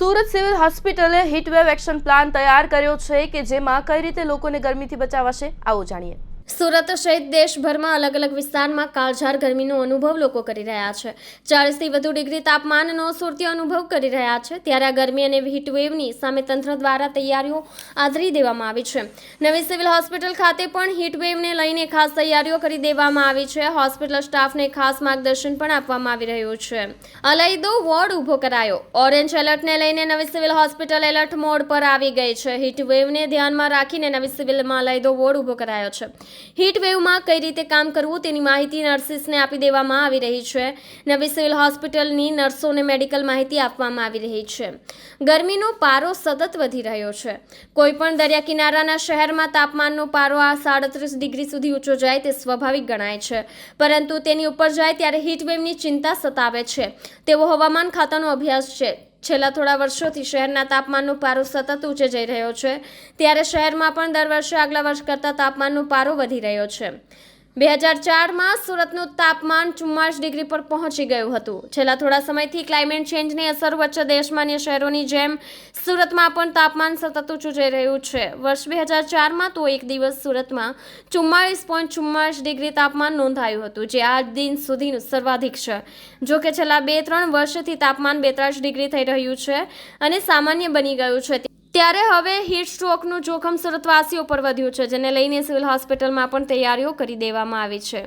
Surat civil હોસ્પિટલે heatwave action plan તૈયાર કર્યો છે કે જેમાં કઈ રીતે લોકોને ગરમીથી બચાવાશે, આવો જાણીએ. સુરત સહિત દેશભરમાં અલગ અલગ વિસ્તારમાં કાળઝાર ગરમીનો અનુભવ લોકો કરી રહ્યા છે. ચાળીસથી વધુ ડિગ્રી તાપમાનનો સુરતી અનુભવ કરી રહ્યા છે. ત્યારે આ ગરમી અને હીટવેવની સામે તંત્ર દ્વારા તૈયારીઓ આદરી દેવામાં આવી છે. નવી સિવિલ હોસ્પિટલ ખાતે પણ હીટવેવને લઈને ખાસ તૈયારીઓ કરી દેવામાં આવી છે. હોસ્પિટલ સ્ટાફને ખાસ માર્ગદર્શન પણ આપવામાં આવી રહ્યું છે. અલાયદો વોર્ડ ઊભો કરાયો. ઓરેન્જ એલર્ટને લઈને નવી સિવિલ હોસ્પિટલ એલર્ટ મોડ પર આવી ગઈ છે. હીટવેવને ધ્યાનમાં રાખીને નવી સિવિલમાં અલયદો વોર્ડ ઊભો કરાયો છે. વેવમાં કઈ રીતે કામ કરવું તેની માહિતી નર્સિસને આપી દેવામાં આવી રહી છે. નવી સિવિલ હોસ્પિટલની નર્સોને મેડિકલ માહિતી આપવામાં આવી રહી છે. ગરમીનો પારો સતત વધી રહ્યો છે. કોઈપણ દરિયા કિનારાના શહેરમાં તાપમાનનો પારો આ સાડત્રીસ ડિગ્રી સુધી ઊંચો જાય તે સ્વાભાવિક ગણાય છે. પરંતુ તેની ઉપર જાય ત્યારે હીટ વેવની ચિંતા સતાવે છે. તેવો હવામાન ખાતાનો અભ્યાસ છે. છેલ્લા થોડા વર્ષોથી શહેરના તાપમાનનો પારો સતત ઊંચે જઈ રહ્યો છે. ત્યારે શહેરમાં પણ દર વર્ષે આગલા વર્ષ કરતાં તાપમાનનો પારો વધી રહ્યો છે. બે હજાર ચારમાં સુરતનું તાપમાન ચુમ્માલીસ ડિગ્રી પર પહોંચી ગયું હતું. છેલ્લા થોડા સમયથી ક્લાઇમેટ ચેન્જની અસર વચ્ચે દેશમાં અન્ય શહેરોની જેમ સુરતમાં પણ તાપમાન સતત ઊંચું જઈ રહ્યું છે. વર્ષ બે હજાર ચારમાં તો એક દિવસ સુરતમાં ચુમ્માળીસ પોઈન્ટ ચુમ્માલીસ ડિગ્રી તાપમાન નોંધાયું હતું, જે આજ દિન સુધીનું સર્વાધિક છે. જો કે છેલ્લા બે ત્રણ વર્ષથી તાપમાન બેતાળીસ ડિગ્રી થઈ રહ્યું છે અને સામાન્ય બની ગયું છે. ત્યારે હવે હીટ સ્ટ્રોકનું જોખમ સુરતવાસીઓ પર વધ્યું છે, જેને લઈને સિવિલ હોસ્પિટલમાં પણ તૈયારીઓ કરી દેવામાં આવી છે.